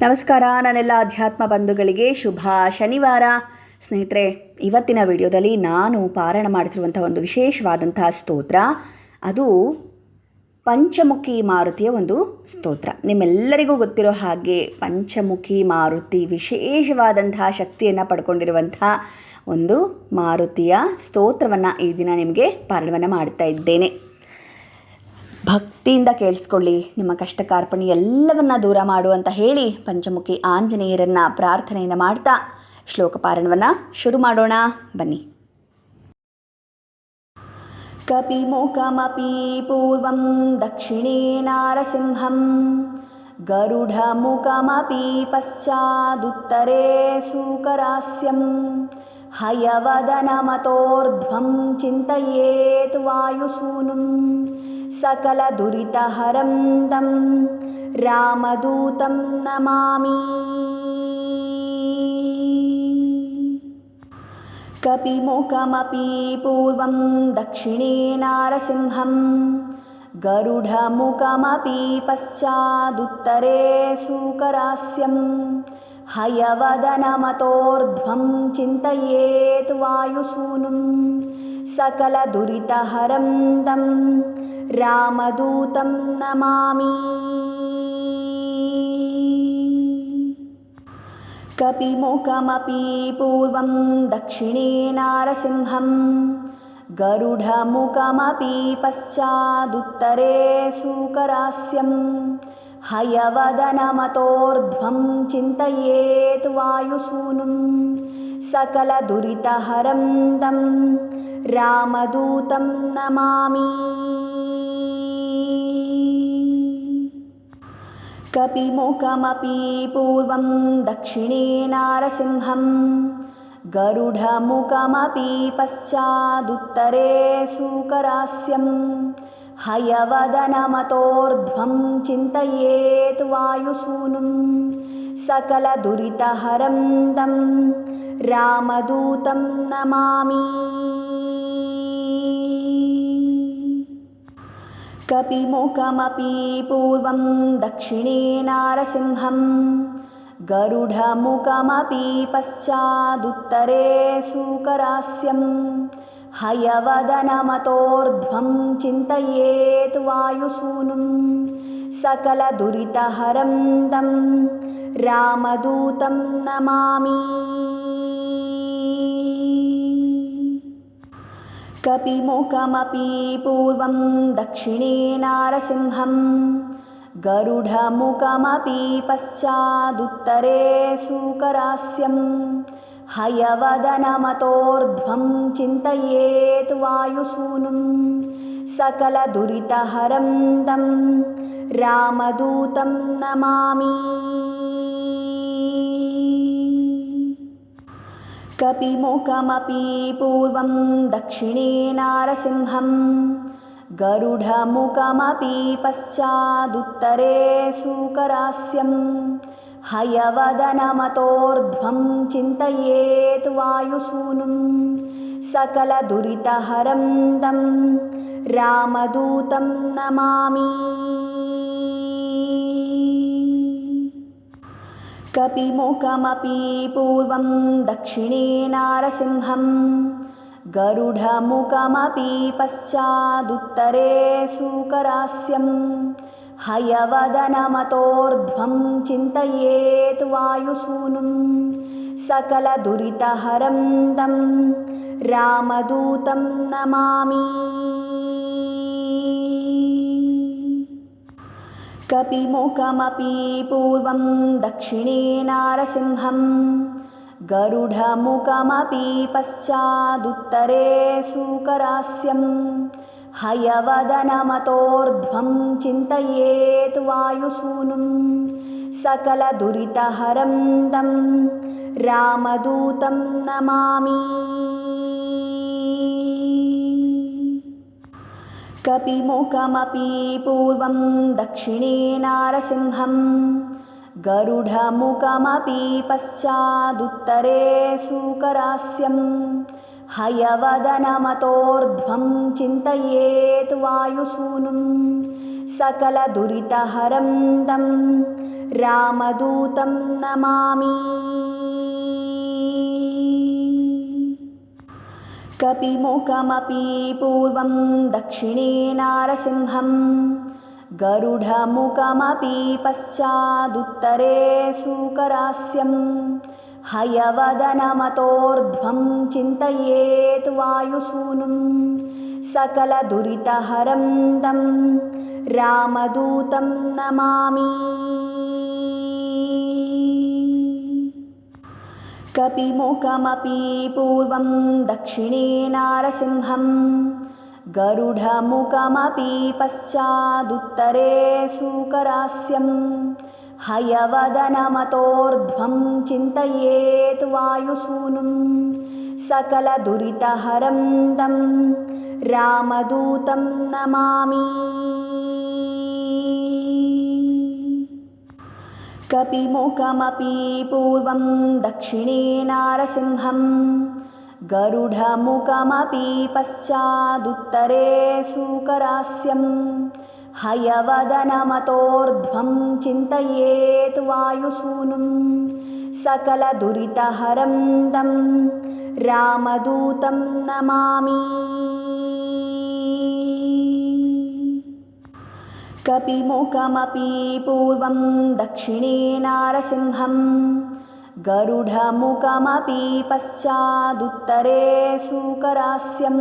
ನಮಸ್ಕಾರ, ನನ್ನೆಲ್ಲ ಅಧ್ಯಾತ್ಮ ಬಂಧುಗಳಿಗೆ ಶುಭ ಶನಿವಾರ. ಸ್ನೇಹಿತರೆ, ಇವತ್ತಿನ ವಿಡಿಯೋದಲ್ಲಿ ನಾನು ಪಾರಾಯಣ ಮಾಡ್ತಿರುವಂಥ ಒಂದು ವಿಶೇಷವಾದಂತಹ ಸ್ತೋತ್ರ. ಅದು ಪಂಚಮುಖಿ ಮಾರುತಿಯ ಒಂದು ಸ್ತೋತ್ರ. ನಿಮ್ಮೆಲ್ಲರಿಗೂ ಗೊತ್ತಿರೋ ಹಾಗೆ ಪಂಚಮುಖಿ ಮಾರುತಿ ವಿಶೇಷವಾದಂತಹ ಶಕ್ತಿಯನ್ನು ಪಡ್ಕೊಂಡಿರುವಂಥ ಒಂದು ಮಾರುತಿಯ ಸ್ತೋತ್ರವನ್ನು ಈ ದಿನ ನಿಮಗೆ ಪಾರಾಯಣವನ್ನು ಮಾಡ್ತಾ ಇದ್ದೇನೆ. ಭಕ್ತಿಯಿಂದ ಕೇಳಿಸ್ಕೊಳ್ಳಿ. ನಿಮ್ಮ ಕಷ್ಟ ಕಾರ್ಪಣಿ ಎಲ್ಲವನ್ನ ದೂರ ಮಾಡು ಅಂತ ಹೇಳಿ ಪಂಚಮುಖಿ ಆಂಜನೇಯರನ್ನ ಪ್ರಾರ್ಥನೆಯನ್ನು ಮಾಡ್ತಾ ಶ್ಲೋಕ ಪಾರಣವನ್ನು ಶುರು ಮಾಡೋಣ. ಬನ್ನಿ. ಕಪಿಮುಖಮಪಿ ಪೂರ್ವಂ ದಕ್ಷಿಣೇ ನಾರಸಿಂಹಂ. ಗರುಡಮುಖಮಪಿ ಪಶ್ಚಾದುತ್ತರೇ ಸೂಕರಾಸ್ಯಂ. ಹಯವದನಮತೋರ್ಧ್ವಂ ಚಿಂತಯೇತ್ ವಾಯುಸೂನುಂ. सकलदुरितहरं तं रामदूतं नमामि। कपिमुखमपि पूर्वं दक्षिणे नारसिंहं गरुडमुखमपि पश्चादुत्तरे सूकरास्यं। हयवदनमतोर्ध्वं चिन्तयेत् वायुसूनुं सकलदुरितहरं तं रामदूतं नमामि। कपिमुखमपि पूर्वं दक्षिणे नारसिंहं गरुडमुखमपि पश्चादुत्तरे सूकरास्यं। हयवदनमतोर्ध्वं चिन्तयेत् वायुसूनुं सकलदुरितहरं तं रामदूतं नमामि कपिमुखमपि पूर्वं दक्षिणे नारसिंहं गरुडमुखमपि पश्चादुत्तरे सूकरास्यं हयवदनमतोर्ध्वं चिन्तयेत् वायुसूनुं सकलदुरितहरं तं रामदूतं नमामि कपिमुखमपि पूर्वं दक्षिणे नारसिंहं गरुडमुखमपि पश्चादुत्तरे सूकरास्यं हयवदनमतोर्ध्वं चिन्तयेत् वायुसूनुं सकलदुरितहरं तं रामदूतं नमामि कपिमुखमपि पूर्वं दक्षिणे नारसिंहं गरुडमुखमपि पश्चादुत्तरे सूकरास्यं हयवदनमतोर्ध्वं चिन्तयेत् वायुसूनुं सकलदुरितहरं तं रामदूतं नमामि कपिमुखमपि पूर्वं दक्षिणे नारसिंहं गरुडमुखमपि पश्चादुत्तरे सूकरास्यं हयवदनमतोर्ध्वं चिन्तयेत् वायुसूनुं सकलदुरितहरं तं रामदूतं नमामि कपिमुखमपि पूर्वं दक्षिणे नारसिंहं गरुडमुखमपि पश्चादुत्तरे सूकरास्यं हयवदनमतोर्ध्वं चिन्तयेत् वायुसूनुं सकलदुरितहरं तं रामदूतं नमामि कपिमुखमपि पूर्वं दक्षिणे नारसिंहं गरुडमुखमपि पश्चादुत्तरे सूकरास्यं। हयवदनमतोर्ध्वं चिन्तयेत् वायुसूनुं सकलदुरितहरं तं रामदूतं नमामि कपिमुखमपि पूर्वं दक्षिणे नारसिंहं गरुडमुखमपि पश्चादुत्तरे सूकरास्यं हयवदनमतोर्ध्वं चिन्तयेत् वायुसूनुं सकलदुरितहरं तं रामदूतं नमामि कपिमुखमपि पूर्वं दक्षिणे नारसिंहं। गरुडमुखमपि पश्चादुत्तरे सूकरास्यं। हयवदनमतोर्ध्वं चिन्तयेत् वायुसूनुं। सकलदुरितहरं तं रामदूतं नमामि कपिमुखमपि पूर्वं दक्षिणे नारसिंहं गरुडमुखमपि पश्चादुत्तरे सूकरास्यं हयवदनमतोर्ध्वं चिन्तयेत् वायुसूनुं सकलदुरितहरं तं रामदूतं नमामि कपिमुखमपि पूर्वं दक्षिणे नारसिंहं। गरुडमुखमपि पश्चादुत्तरे सूकरास्यं। हयवदनमतोर्ध्वं चिन्तयेत् वायुसूनुं। सकलदुरितहरं तं रामदूतं नमामि कपिमुखमपि पूर्वं दक्षिणे नारसिंहं गरुडमुखमपि पश्चादुत्तरे सूकरास्यं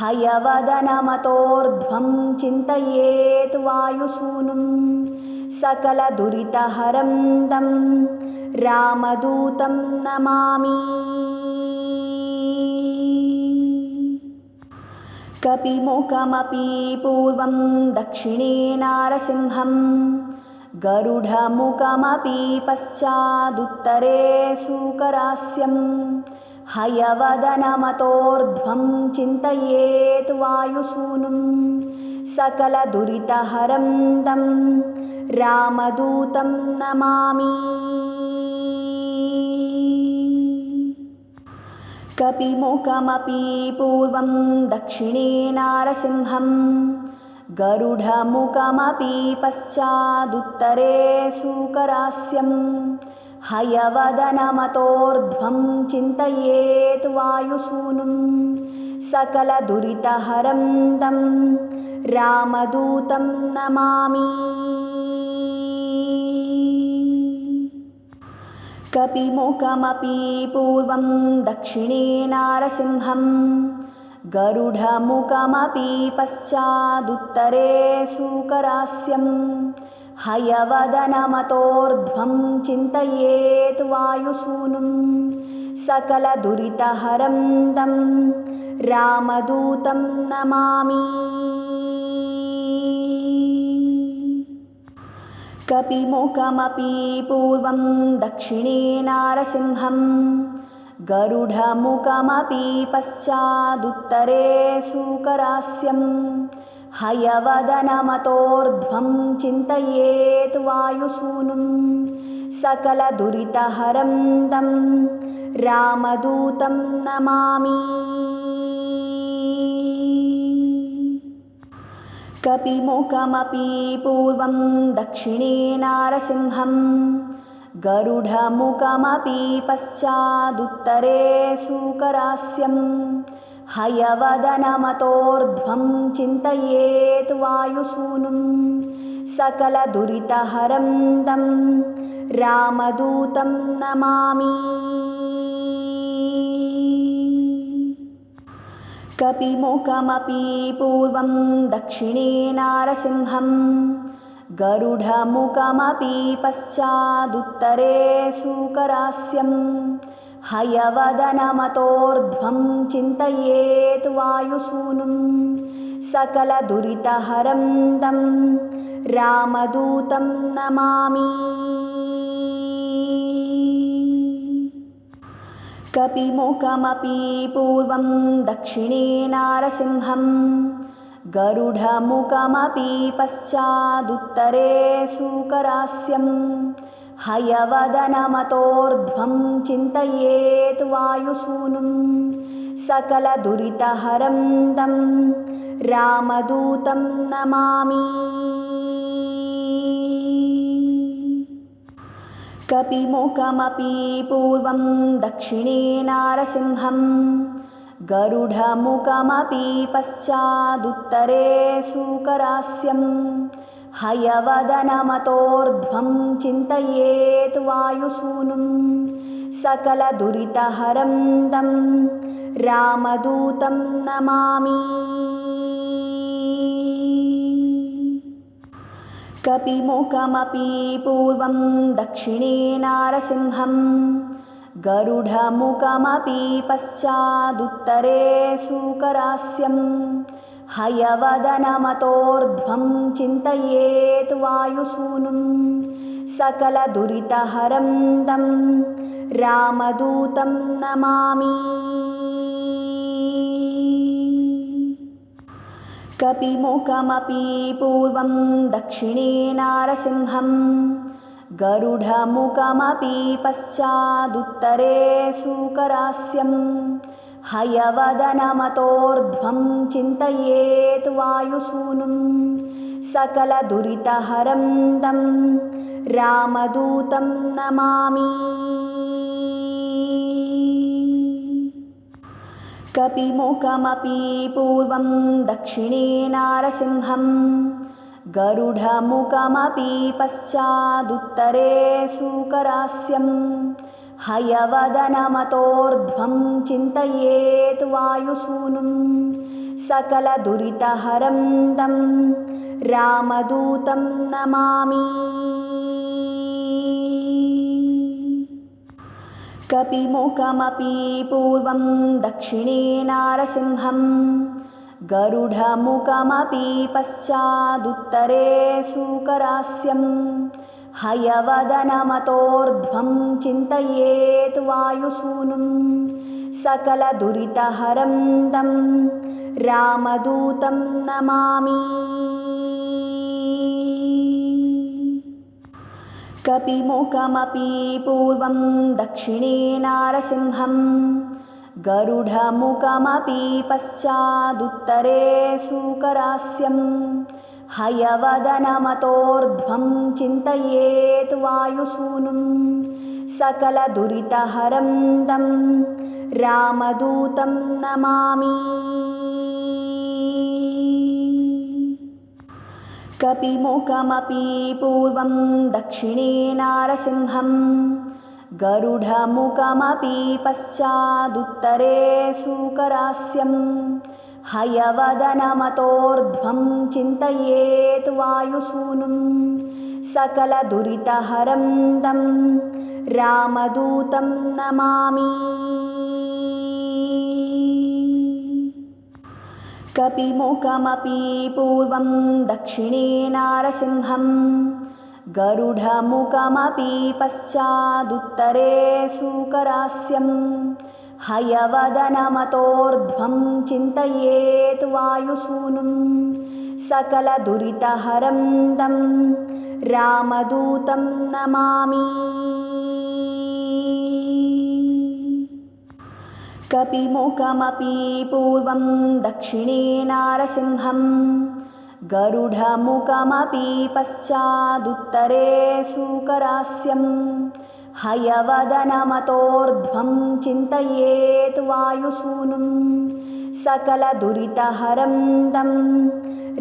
हयवदनमतोर्ध्वं चिन्तयेत् वायुसूनुं सकलदुरितहरं तं रामदूतं नमामि कपिमुखमपि पूर्वं दक्षिणे नारसिंहं। गरुडमुखमपि पश्चादुत्तरे सूकरास्यं। हयवदनमतोर्ध्वं चिन्तयेत् वायुसूनुं। सकलदुरितहरं तं रामदूतं नमामि कपिमुखमपि पूर्वं दक्षिणे नारसिंहं गरुडमुखमपि पश्चादुत्तरे सूकरास्यं हयवदनमतोर्ध्वं चिन्तयेत् वायुसूनुं सकलदुरितहरं तं रामदूतं नमामि कपिमुखमपि पूर्वं दक्षिणे नारसिंहं। गरुडमुखमपि पश्चादुत्तरे सूकरास्यं। हयवदनमतोर्ध्वं चिन्तयेत् वायुसूनुं। सकलदुरितहरं तं रामदूतं नमामि कपिमुखमपि पूर्वं दक्षिणे नारसिंहं गरुडमुखमपि पश्चादुत्तरे सूकरास्यं हयवदनमतोर्ध्वं चिन्तयेत् वायुसूनुं सकलदुरितहरं तं रामदूतं नमामि कपिमुखमपि पूर्वं दक्षिणे नारसिंहं। गरुडमुखमपि पश्चादुत्तरे सूकरास्यं। हयवदनमतोर्ध्वं चिन्तयेत् वायुसूनुं। सकलदुरितहरं तं रामदूतं नमामि कपिमुखमपि पूर्वं दक्षिणे नारसिंहं गरुडमुखमपि पश्चादुत्तरे सूकरास्यं हयवदनमतोर्ध्वं चिन्तयेत् वायुसूनुं सकलदुरितहरं तं रामदूतं नमामि कपिमुखमपि पूर्वं दक्षिणे नारसिंहं गरुडमुखमपि पश्चादुत्तरे सूकरास्यं। हयवदनमतोर्ध्वं चिन्तयेत् वायुसूनुं सकलदुरितहरं तं रामदूतं नमामि कपिमुखमपि पूर्वं दक्षिणे नारसिंहं गरुडमुखमपि पश्चादुत्तरे सूकरास्यं हयवदनमतोर्ध्वं चिन्तयेत् वायुसूनुं सकलदुरितहरं तं रामदूतं नमामि कपिमुखमपि पूर्वं दक्षिणे नारसिंहं। गरुडमुखमपि पश्चादुत्तरे सूकरास्यं हयवदनमतोर्ध्वं चिन्तयेत् वायुसूनुं सकलदुरितहरं तं रामदूतं नमामि कपिमुखमपि पूर्वं दक्षिणे नारसिंहं गरुडमुखमपि पश्चादुत्तरे सूकरास्यं हयवदनमतोर्ध्वं चिन्तयेत् वायुसूनुं सकलदुरितहरं तं रामदूतं नमामि कपिमुखमपि पूर्वं दक्षिणे नारसिंहं गरुडमुखमपि पश्चादुत्तरे सूकरास्यं हयवदनमतोर्ध्वं चिन्तयेत् वायुसूनुं सकलदुरितहरं तं रामदूतं नमामि कपिमुखमपि पूर्वं दक्षिणे नारसिंहं गरुडमुखमपि पश्चादुत्तरे सूकरास्यं हयवदनमतोर्ध्वं चिन्तयेत् वायुसूनुं। सकलदुरितहरं तं रामदूतं नमामि कपिमुखमपि पूर्वं दक्षिणे नारसिंहं गरुडमुखमपि पश्चादुत्तरे सूकरास्यं हयवदनमतोर्ध्वं चिन्तयेत् वायुसूनुं सकलदुरितहरं तं रामदूतं नमामि कपिमुखमपि पूर्वं दक्षिणे नारसिंहं गरुडमुखमपि पश्चादुत्तरे सूकरास्यं हयवदनमतोर्ध्वं चिन्तयेत् वायुसूनुं सकलदुरितहरं तं रामदूतं नमामि कपिमुखमपि पूर्वं दक्षिणे नारसिंहं गरुडमुखमपि पश्चादुत्तरे सूकरास्यं हयवदनमतोर्ध्वं चिन्तयेत् वायुसूनुं सकलदुरितहरं तं रामदूतं नमामि कपिमुखमपि पूर्वं दक्षिणे नारसिंहं गरुडमुखमपि पश्चादुत्तरे सूकरास्यं हयवदनमतोर्ध्वं चिन्तयेत् वायुसूनुं सकलदुरितहरं तं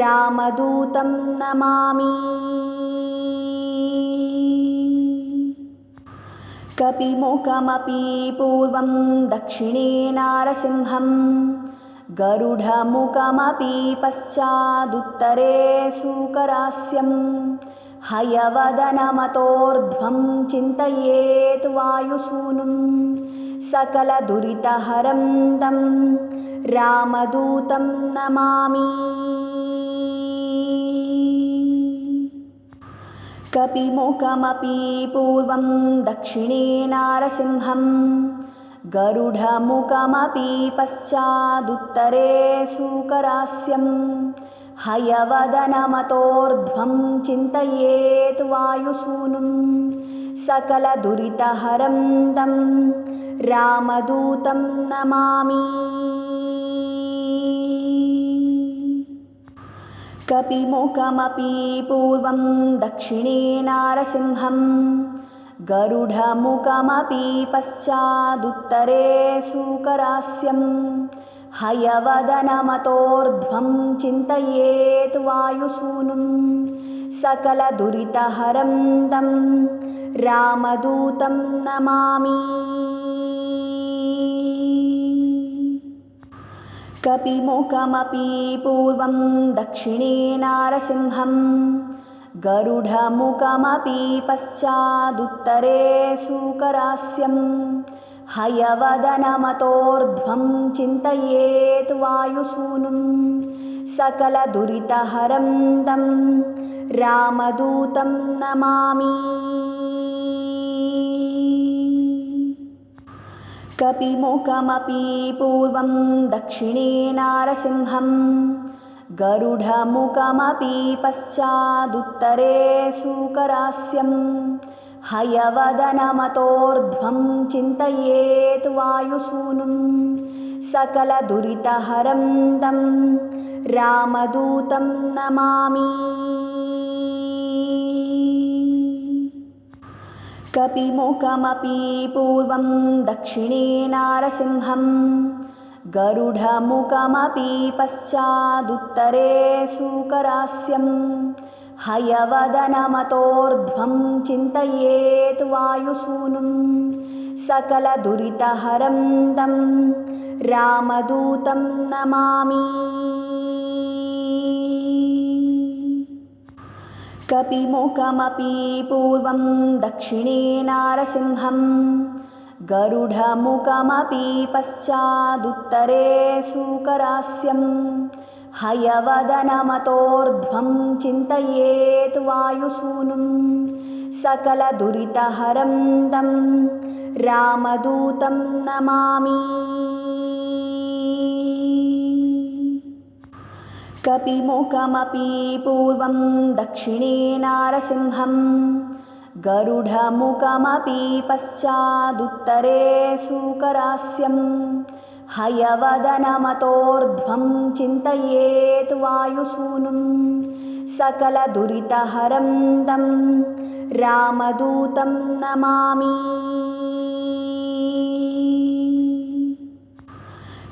रामदूतं नमामि कपिमुखमपि पूर्वं दक्षिणे नारसिंहं गरुडमुखमपि पश्चादुत्तरे सूकरास्यं हयवदनमतोर्ध्वं चिन्तयेत् वायुसूनुं सकलदुरितहरं तं रामदूतं नमामि कपिमुखमपि पूर्वं दक्षिणे नारसिंहं गरुडमुखमपि पश्चादुत्तरे सूकरास्यं हयवदनमतोर्ध्वं चिन्तयेत् वायुसूनुं सकलदुरितहरं तं रामदूतं नमामि कपिमुखमपि पूर्वं दक्षिणे नारसिंहं गरुडमुखमपि पश्चादुत्तरे सूकरास्यं हयवदनमतोर्ध्वं चिन्तयेत् वायुसूनुं सकलदुरितहरं तं रामदूतं नमामि कपिमुखमपि पूर्वं दक्षिणे नारसिंहं गरुडमुखमपि पश्चादुत्तरे सूकरास्यं हयवदनमतोर्ध्वं चिन्तयेत् वायुसूनुं सकलदुरितहरं तं रामदूतं नमामि कपिमुखमपि पूर्वं दक्षिणे नारसिंहं गरुडमुखमपि पश्चादुत्तरे सूकरास्यं हयवदनमतोर्ध्वं चिन्तयेत् वायुसूनुं सकलदुरितहरं तं रामदूतं नमामि कपिमुखमपि पूर्वं दक्षिणे नारसिंहं। गरुडमुखमपि पश्चादुत्तरे सूकरास्यं। हयवदनमतोर्ध्वं चिन्तयेत् वायुसूनुं। सकलदुरितहरं तं रामदूतं नमामि कपिमुखमपि पूर्वं दक्षिणे नारसिंहं गरुडमुखमपि पश्चादुत्तरे सूकरास्यं हयवदनमतोर्ध्वं चिन्तयेत् वायुसूनुं सकलदुरितहरं तं रामदूतं नमामि कपिमुखमपि पूर्वं दक्षिणे नारसिंहं। गरुडमुखमपि पश्चादुत्तरे सूकरास्यं। हयवदनमतोर्ध्वं चिन्तयेत् वायुसूनुं। सकलदुरितहरं तं रामदूतं नमामि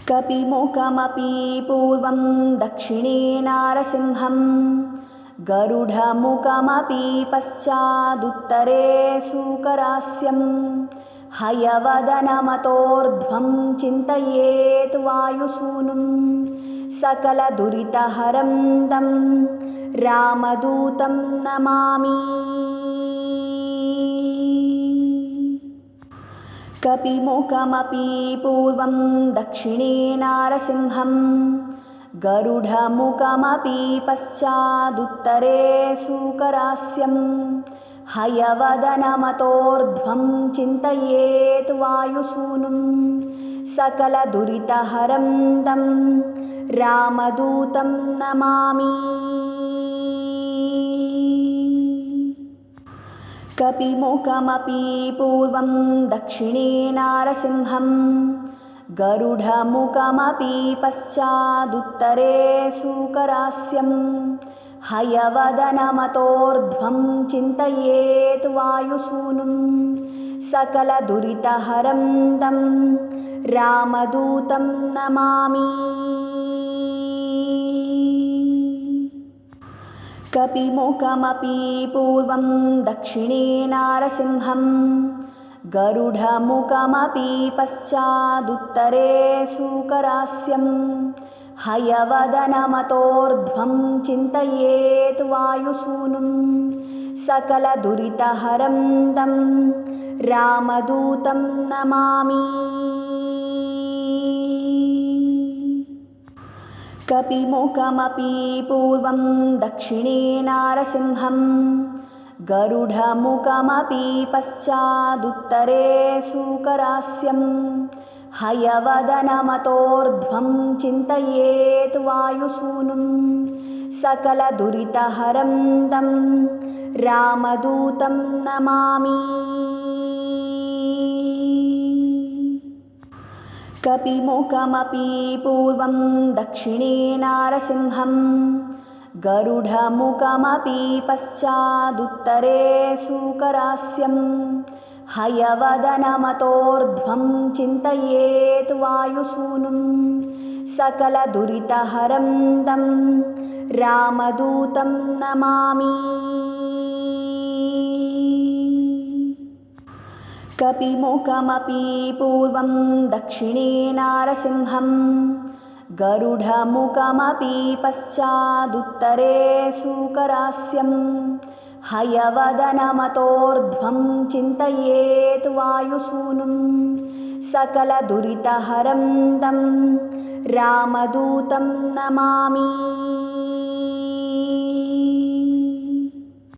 कपिमुखमपि पूर्वं दक्षिणे नारसिंहं गरुडमुखमपि पश्चादुत्तरे सूकरास्यं हयवदनमतोर्ध्वं चिन्तयेत् वायुसूनुं सकलदुरितहरं तं रामदूतं नमामि कपिमुखमपि पूर्वं दक्षिणे नारसिंहं। गरुडमुखमपि पश्चादुत्तरे सूकरास्यं। हयवदनमतोर्ध्वं चिन्तयेत् वायुसूनुं। सकलदुरितहरं तं रामदूतं नमामि कपिमुखमपि पूर्वं दक्षिणे नारसिंहं गरुडमुखमपि पश्चादुत्तरे सूकरास्यं हयवदनमतोर्ध्वं चिन्तयेत् वायुसूनुं सकलदुरितहरं तं रामदूतं नमामि कपिमुखमपि पूर्वं दक्षिणे नारसिंहं। गरुडमुखमपि पश्चादुत्तरे सूकरास्यं। हयवदनमतोर्ध्वं चिन्तयेत् वायुसूनुं। सकलदुरितहरं तं रामदूतं नमामि कपिमुखमपि पूर्वं दक्षिणे नारसिंहं गरुडमुखमपि पश्चादुत्तरे सूकरास्यं हयवदनमतोर्ध्वं चिन्तयेत् वायुसूनुं सकलदुरितहरं तं रामदूतं नमामि कपिमुखमपि पूर्वं दक्षिणे नारसिंहं। गरुडमुखमपि पश्चादुत्तरे सूकरास्यं। हयवदनमतोर्ध्वं चिन्तयेत् वायुसूनुं। सकलदुरितहरं तं रामदूतं नमामि कपिमुखमपि पूर्वं दक्षिणे नारसिंहं गरुडमुखमपि पश्चादुत्तरे सूकरास्यं हयवदनमतोर्ध्वं चिन्तयेत् वायुसूनुं सकलदुरितहरं तं रामदूतं नमामि